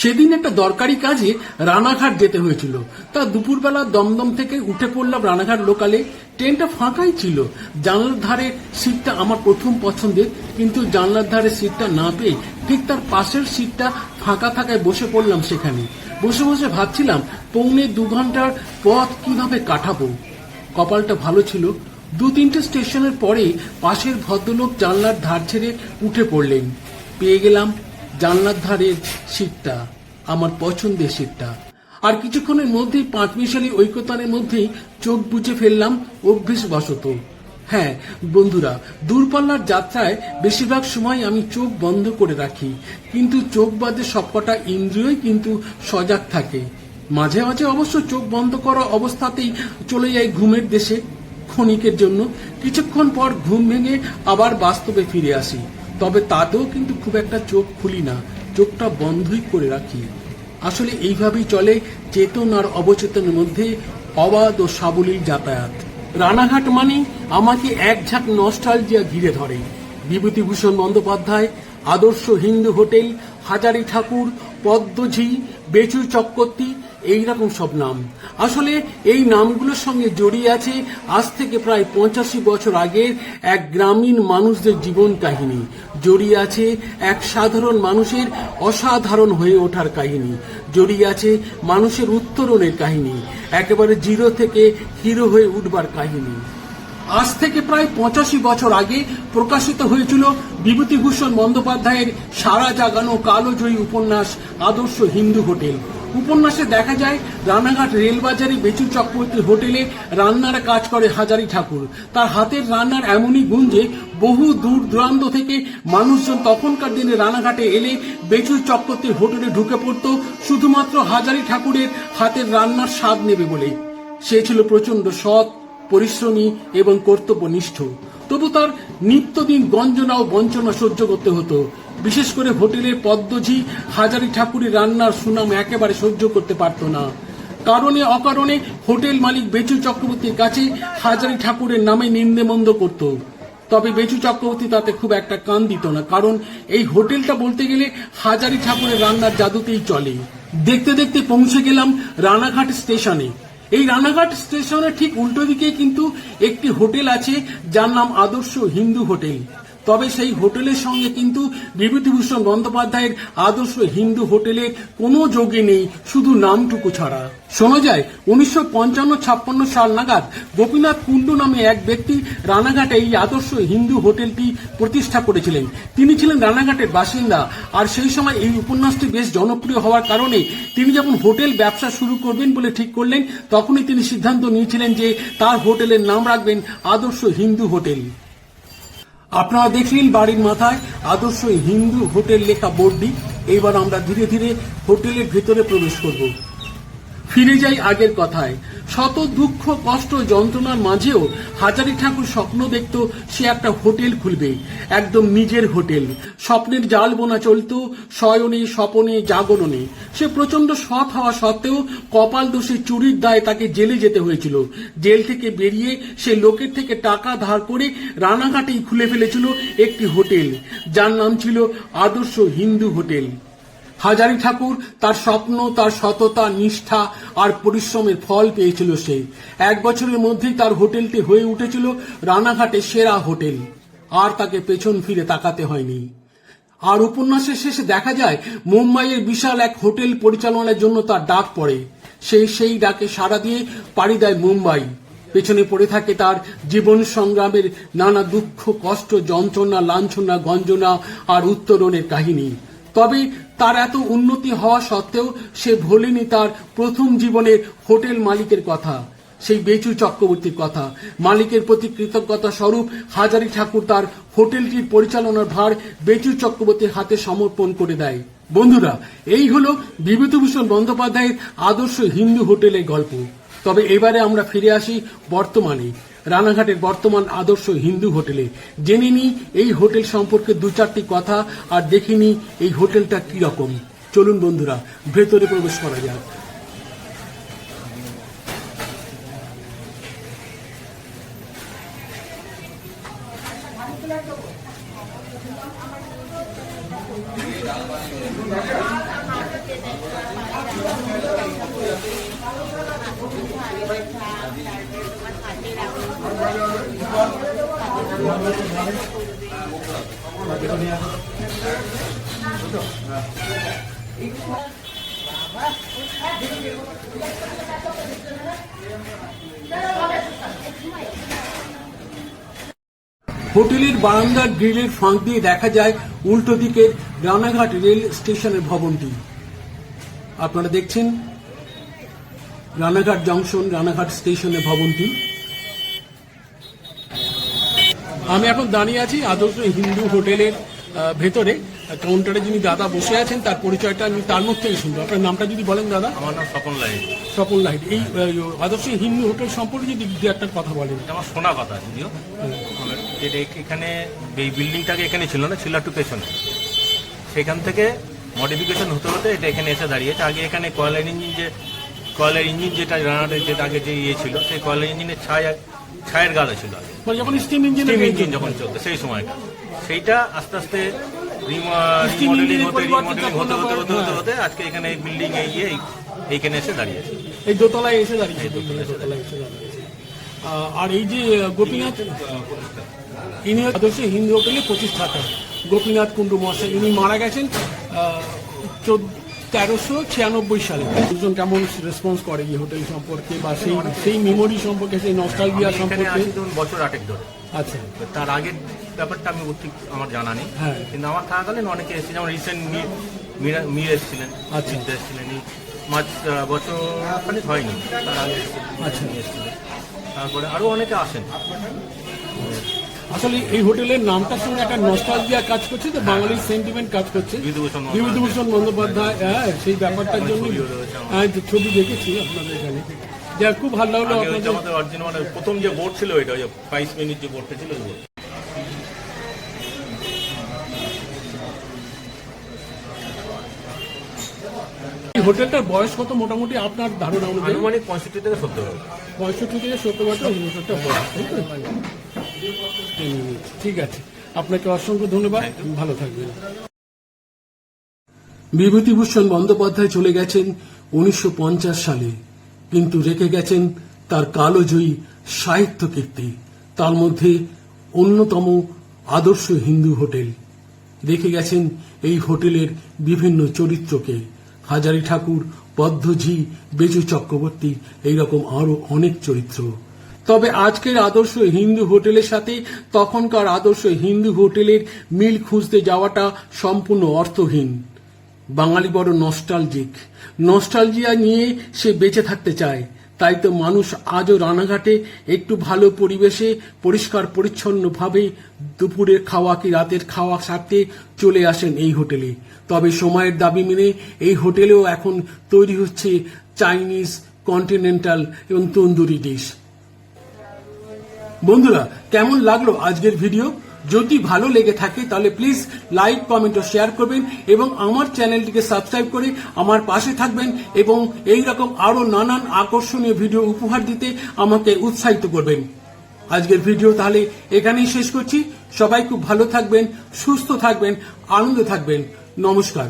সেদিন একটা দরকারি কাজে রানাঘাট যেতে হয়েছিল। তা দুপুরবেলা দমদম থেকে উঠে পড়লাম রানাঘাট লোকালে। ট্রেনটা ফাঁকাই ছিল। জানলার ধারে সিটটা আমার প্রথম পছন্দের, কিন্তু জানলার ধারে সিটটা না পেয়ে ঠিক তার পাশের সিটটা ফাঁকা থাকায় বসে পড়লাম সেখানে। বসে বসে ভাবছিলাম, পৌনে দু ঘণ্টার পথ কীভাবে কাটাবো? কপালটা ভালো ছিল। দু তিনটে স্টেশনের পরে পাশের ভদ্রলোক জানলার ধার ছেড়ে উঠে পড়লেন। পেয়ে গেলাম জানলার ধারের সিটটা আমার পছন্দের সিটটা আর কিছুক্ষণের মধ্যেই পাঁচ মিশালি ঐক্যতানের মধ্যেই চোখ বুঝে ফেললাম অভ্যেসবশত। হ্যাঁ বন্ধুরা, দূরপাল্লার যাত্রায় বেশিরভাগ সময় আমি চোখ বন্ধ করে রাখি, কিন্তু চোখ বাদে সবকটা ইন্দ্রিয়ই কিন্তু সজাগ থাকে। মাঝে মাঝে অবশ্য চোখ বন্ধ করা অবস্থাতেই চলে যায় ঘুমের দেশে, ক্ষণিকের জন্য। কিছুক্ষণ পর ঘুম ভেঙে আবার বাস্তবে ফিরে আসি। তবে তাতেও কিন্তু খুব একটা চোখ খুলি না, চোখটা বন্ধই করে রাখি। আসলে এইভাবেই চলে চেতন আর অবচেতনের মধ্যে অবাধ ও সাবলীল যাতায়াত। রানাঘাট মানে আমাকে এক ঝাঁক নস্টালজিয়া ঘিরে ধরে। বিভূতিভূষণ বন্দ্যোপাধ্যায়, আদর্শ হিন্দু হোটেল, হাজারি ঠাকুর, পদ্মঝি বেচু চক্রবর্তী এইরকম সব নাম। আসলে এই নামগুলোর সঙ্গে জড়িয়ে আছে আজ থেকে প্রায় পঁচাশি বছর আগের এক গ্রামীণ মানুষদের জীবন কাহিনী। জড়িয়ে আছে এক সাধারণ মানুষের অসাধারণ হয়ে ওঠার কাহিনী। জড়িয়ে আছে মানুষের উত্তরণের কাহিনী। একেবারে জিরো থেকে হিরো হয়ে উঠবার কাহিনী। আজ থেকে প্রায় পঁচাশি বছর আগে প্রকাশিত হয়েছিল বিভূতিভূষণ বন্দ্যোপাধ্যায়ের সারা জাগানো কালোজয়ী উপন্যাস আদর্শ হিন্দু হোটেল। উপন্যাসে দেখা যায়, রানাঘাট রেলবাজারে বেচু চক্রবর্তী হোটেলে রান্নার কাজ করে হাজারি ঠাকুর। তার হাতের রান্নার এমনই গুণ যে, বহু দূর দূরান্ত থেকে মানুষজন তখনকার দিনে রানাঘাটে এলে বেচু চক্রবর্তীর হোটেলে ঢুকে পড়ত, শুধুমাত্র হাজারি ঠাকুরের হাতের রান্নার স্বাদ নেবে বলে। সে ছিল প্রচণ্ড সৎ, পরিশ্রমী এবং কর্তব্যনিষ্ঠ। তবু তার নিত্যদিন গঞ্জনা ও বঞ্চনা সহ্য করতে হতো। বিশেষ করে হোটেলের পদ্মঝি, হাজারি ঠাকুরের রান্নার সুনাম একেবারে সহ্য করতে পারত না। কারণে অকারণে হোটেল মালিক বেচু চক্রবর্তীর কাছে হাজারি ঠাকুরের নামে নিন্দেমন্দ করত। তবে বেচু চক্রবর্তী তাতে খুব একটা কান দিত না, কারণ এই হোটেলটা বলতে গেলে হাজারি ঠাকুরের রান্নার জাদুতেই চলে। দেখতে দেখতে পৌঁছে গেলাম রানাঘাট স্টেশনে। এই রানাঘাট স্টেশনের ঠিক উল্টো দিকে কিন্তু একটি হোটেল আছে, যার নাম আদর্শ হিন্দু হোটেল। তবে সেই হোটেলের সঙ্গে কিন্তু বিভূতিভূষণ বন্দ্যোপাধ্যায়ের আদর্শ হিন্দু হোটেলের কোনো যোগে নেই, শুধু নামটুকু ছাড়া। শোনা যায়, উনিশশো পঞ্চান্ন ছাপ্পান্ন সাল নাগাদ গোপীনাথ কুণ্ডু নামে এক ব্যক্তি রানাঘাটে এই আদর্শ হিন্দু হোটেলটি প্রতিষ্ঠা করেছিলেন। তিনি ছিলেন রানাঘাটের বাসিন্দা, আর সেই সময় এই উপন্যাসটি বেশ জনপ্রিয় হওয়ার কারণে তিনি যখন হোটেল ব্যবসা শুরু করবেন বলে ঠিক করলেন, তখনই তিনি সিদ্ধান্ত নিয়েছিলেন যে তার হোটেলের নাম রাখবেন আদর্শ হিন্দু হোটেল। আপনারা দেখলেন বাড়ির মাথায় আদর্শ হিন্দু হোটেল লেখা বোর্ডটি। এইবার আমরা ধীরে ধীরে হোটেলের ভেতরে প্রবেশ করব। ফিরে যাই আগের কথায়। শত দুঃখ, কষ্ট, যন্ত্রণার মাঝেও হাজারি ঠাকুর স্বপ্ন দেখত সে একটা হোটেল খুলবে, একদম নিজের হোটেল। স্বপ্নের জাল বোনা চলত, শয়নে, স্বপনে, জাগরণে। সে প্রচণ্ড সৎ হওয়া সত্ত্বেও কপাল দোষে চুরির দায়ে তাকে জেলে যেতে হয়েছিল। জেল থেকে বেরিয়ে সে লোকের থেকে টাকা ধার করে রানাঘাটেই খুলে ফেলেছিল একটি হোটেল, যার নাম ছিল আদর্শ হিন্দু হোটেল। হাজারি ঠাকুর তার স্বপ্ন, তার সততা, নিষ্ঠা আর পরিশ্রমের ফল পেয়েছিল সে। এক বছরের মধ্যেই তার হোটেলটি হয়ে উঠেছিল রানাঘাটের সেরা হোটেল। আর তাকে পেছন ফিরে তাকাতে হয়নি। আর উপন্যাসের শেষে দেখা যায়, মুম্বাইয়ের বিশাল এক হোটেল পরিচালনার জন্য তার ডাক পড়ে। সেই সেই ডাকে সাড়া দিয়ে পাড়ি দেয় মুম্বাই। পেছনে পড়ে থাকে তার জীবন সংগ্রামের নানা দুঃখ, কষ্ট, যন্ত্রণা, লাঞ্ছনা, গঞ্জনা আর উত্তরণের কাহিনী। তবে তার এত উন্নতি হওয়া সত্ত্বেও সে ভোলেনি তার প্রথম জীবনের হোটেল মালিকের কথা, সেই বেচু চক্রবর্তীর কথা। মালিকের প্রতি কৃতজ্ঞতা স্বরূপ হাজারি ঠাকুর তার হোটেলটির পরিচালনার ভার বেচু চক্রবর্তীর হাতে সমর্পণ করে দেয়। বন্ধুরা, এই হলো বিভূতিভূষণ বন্দ্যোপাধ্যায়ের আদর্শ হিন্দু হোটেলের গল্প। তবে এবারে আমরা ফিরে আসি বর্তমানে। রানাঘাটের বর্তমান আদর্শ হিন্দু হোটেলে। জেনে নিই এই হোটেল সম্পর্কে দু চারটি কথা আর দেখে নিই এই হোটেলটা কি রকম। চলুন বন্ধুরা, ভেতরে প্রবেশ করা যাক। হাতে রাখো হোটেলের বারান্দার গ্রিলের ফাঁক দিয়ে দেখা যায় উল্টো দিকের রানাঘাট রেল স্টেশনের ভবনটি। আপনারা দেখছেন রানাঘাট জংশন রানাঘাট স্টেশনের ভবনটি আমি এখন দাঁড়িয়ে আছি আদর্শ হিন্দু হোটেলের ভেতরে। কাউন্টারে যিনি দাদা বসে আছেন তার পরিচয়টা আমি তার মুখ থেকে শুনব। আপনার নামটা যদি বলেন দাদা। আমার নাম স্বপন লাইন স্বপন লাইট এই আদর্শ হিন্দু হোটেল সম্পর্কে যদি দু একটা কথা বলেন। এটা আমার শোনা কথা যদিও। যেটা এখানে এই বিল্ডিংটাকে এখানে ছিল না ছিল একটু পেছনে। সেখান থেকে মডিফিকেশন হতে হতে এটা এখানে এসে দাঁড়িয়েছে। আগে এখানে কয়লার ইঞ্জিন যে কয়লার ইঞ্জিন যেটা রানারের যেটা আগে যে ইয়ে ছিল সেই কয়লার ইঞ্জিনের ছায়া ছায়ের গাদা ছিল আগে। মানে যখন স্টিম ইঞ্জিন স্টিম ইঞ্জিন যখন চলতো সেই সময়টা। সেইটা আস্তে আস্তে রিমডেলিং হতে রিমডেলিং হতে হতে হতে হতে হ্যাঁ। হতে আজকে এখানে এই বিল্ডিং এই ইয়ে এইখানে এসে দাঁড়িয়েছে। এই দোতলায় এসে দাঁড়িয়েছে। দোতলায় এসে দাঁড়িয়েছে। আর এই যে গোপীনাথ ইনি আদর্শ হিন্দু হোটেলের প্রতিষ্ঠাতা। গোপীনাথ কুণ্ডু মহাশয় ইনি মারা গেছেন তেরোশো ছিয়ানব্বই সালে। দুজন কেমন রেসপন্স করে এই হোটেল সম্পর্কে বা সেই সেই মেমোরি সম্পর্কে সেই নস্টালজিয়া সম্পর্কে? বছর আটেক ধরে। আচ্ছা। তার আগের ব্যাপারটা আমি ঠিক আমার জানা নেই। হ্যাঁ। কিন্তু আমার থাকাকালীন অনেকে এসেছে যেমন রিসেন্ট মীর এসেছিলেন আচ্ছা। এসেছিলেন এই আহ, বছর খানিক হয়নি তার আগে আচ্ছা। এসেছিলেন। তারপরে আরও অনেকে আসেন। আসলে এই হোটেলের নামটার সঙ্গে একটা নস্টালজিয়া কাজ করছে তো বাঙালির সেন্টিমেন্ট কাজ করছে বিভূতিভূষণ বন্দ্যোপাধ্যায়। হ্যাঁ সেই ব্যাপারটার জন্য। হ্যাঁ ছবি দেখেছি আপনাদের এখানে যা খুব ভালো লাগল আপনাদের প্রথম যে বোর্ড ছিল এটা বাইশ মিনিট যে বোর্ডটা ছিল হোটেলটার বয়স কত মোটামুটি আপনার ধারণা অনুযায়ী আনুমানিক পঁয়ষট্টি থেকে সত্তর পঁয়ষট্টি থেকে সত্তর বছর হোটেলটা বয়স? ঠিক আছে। আপনাকে অসংখ্য ধন্যবাদ। ভালো থাকবেন। বিভূতিভূষণ বন্দ্যোপাধ্যায় চলে গেছেন উনিশশো পঞ্চাশ সালে। কিন্তু রেখে গেছেন তার কালোজয়ী সাহিত্য কীর্তি তার মধ্যে অন্যতম আদর্শ হিন্দু হোটেল। রেখে গেছেন এই হোটেলের বিভিন্ন চরিত্রকে। হাজারি ঠাকুর পদ্মঝি বেজু চক্রবর্তী, এইরকম আরও অনেক চরিত্র। তবে আজকের আদর্শ হিন্দু হোটেলের সাথে তখনকার আদর্শ হিন্দু হোটেলের মিল খুঁজতে যাওয়াটা সম্পূর্ণ অর্থহীন। বাঙালি বড় নস্টালজিক নস্টালজিয়া নিয়ে সে বেঁচে থাকতে চায়। তাই তো মানুষ আজও রানাঘাটে একটু ভালো পরিবেশে পরিষ্কার পরিচ্ছন্নভাবে দুপুরের খাওয়া কি রাতের খাওয়া সারতে চলে আসেন এই হোটেলে। তবে সময়ের দাবি মেনে এই হোটেলেও এখন তৈরি হচ্ছে চাইনিজ কন্টিনেন্টাল এবং তন্দুরি ডিশ বন্ধুরা, কেমন লাগল আজকের ভিডিও যদি ভালো লেগে থাকে, তাহলে প্লিজ লাইক কমেন্ট ও শেয়ার করবেন এবং আমার চ্যানেলটিকে সাবস্ক্রাইব করে আমার পাশে থাকবেন এবং এই রকম আরও নানান আকর্ষণীয় ভিডিও উপহার দিতে আমাকে উৎসাহিত করবেন। আজকের ভিডিও তাহলে এখানেই শেষ করছি। সবাই খুব ভালো থাকবেন, সুস্থ থাকবেন, আনন্দ থাকবেন। নমস্কার।